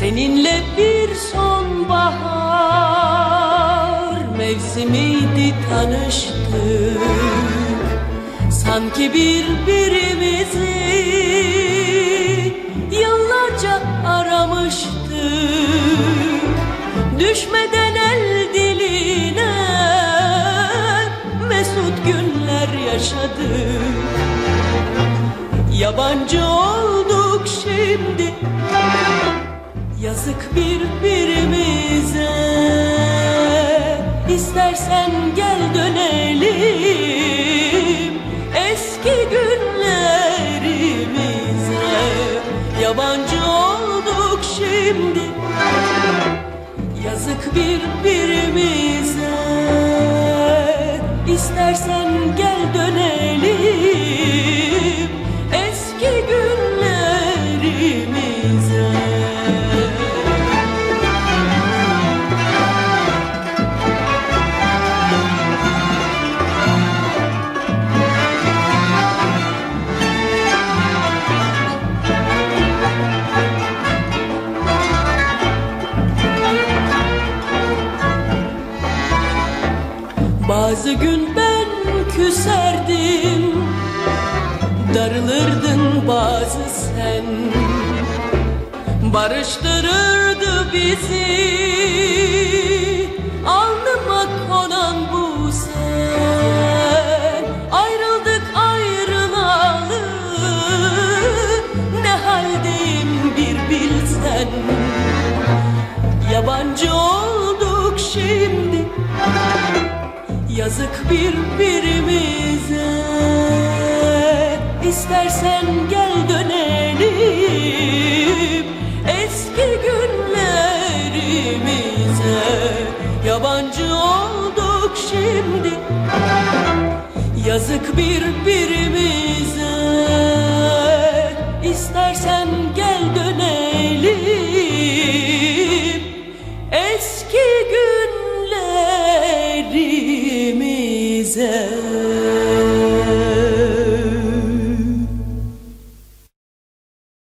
Seninle bir sonbahar mevsimiydi tanıştık Sanki birbirimizi yıllarca aramıştık. Düşmeden el diline mesut günler yaşadık. Yabancı olduk şimdi. Yazık birbirimize. İstersen gel dönelim Eski günlerimize. Yabancı olduk şimdi. Yazık birbirimize. İstersen gel dönelim Bazı gün ben küserdim Darılırdın bazı sen. Barıştırırdı bizi Alnıma konan bu sen. Ayrıldık ayrılalı Ne haldeyim bir bilsen. Yabancı olduk şimdi Yazık birbirimize. İstersen gel dönelim Eski günlerimize. Yabancı olduk şimdi. Yazık birbirimize güzel.